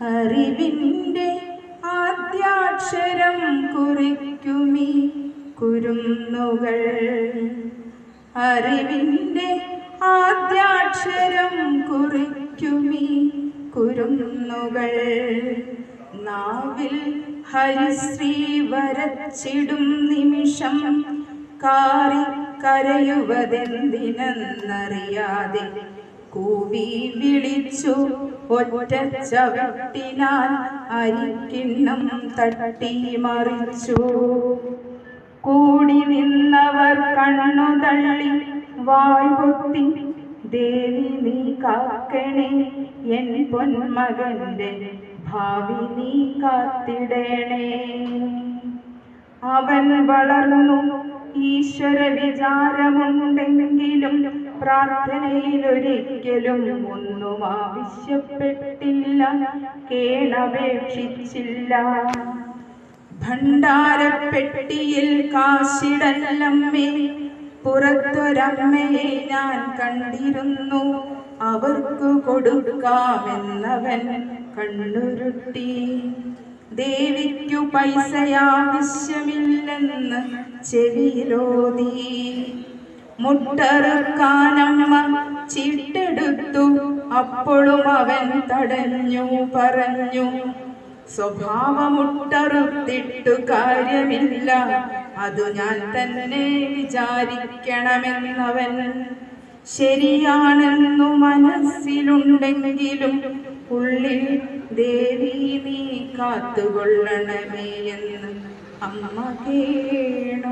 അറിവിന്റെ ആദ്യാക്ഷരം കുറിക്കുമീ കുരുന്നുകൾ. അറിവിന്റെ ആദ്യാക്ഷരം കുറിക്കുമീ കുരുന്നുകൾ. നാവിൽ ഹരിശ്രീ വരച്ചിടും നിമിഷം കാറി കരയുവതെന്തിനെന്നറിയാതെ കൂവി വിളിച്ചു ഒറ്റ ചവിട്ടിനാൽ അരിക്കിണ്ണം തട്ടി മറിച്ചു. കൂടി നിന്നവർ കണ്ണു തള്ളി വായ്പൊത്തി ദേവി നീ കാക്കണേ എൻ പൊന്മകന്റെ ഭാവി നീ കാത്തിടണേ. അവൻ വളർന്നു ഈശ്വര വിചാരമുണ്ടെങ്കിലും പ്രാർത്ഥനയിൽ ഒരിക്കലും ഒന്നും ആവശ്യപ്പെട്ടില്ല. കേളപേക്ഷിച്ചില്ല. ഭണ്ഡാരപ്പെട്ടിയിൽ കാശിടല്ലമ്മേ പുറത്തൊരമ്മയെ ഞാൻ കണ്ടിരുന്നു. അവർക്ക് കൊടുക്കാമെന്നവൻ കണ്ണുരുട്ടി. ദേവിക്കു പൈസയാവശ്യമില്ലെന്ന് ചെവിയിലോതി. മുട്ടറുക്കാനമ്മ ചീട്ടെടുത്തു അപ്പോഴും അവൻ തടഞ്ഞു പറഞ്ഞു സ്വഭാവമുട്ടറുത്തിട്ടു കാര്യമില്ല. അതു ഞാൻ തന്നെ വിചാരിക്കണമെന്നവൻ ശരിയാണെന്നു മനസ്സിലുണ്ടെങ്കിലും ഉള്ളിൽ ദേവി നീ കാത്തുകൊള്ളണമേ എന്ന് അമ്മ കേണ.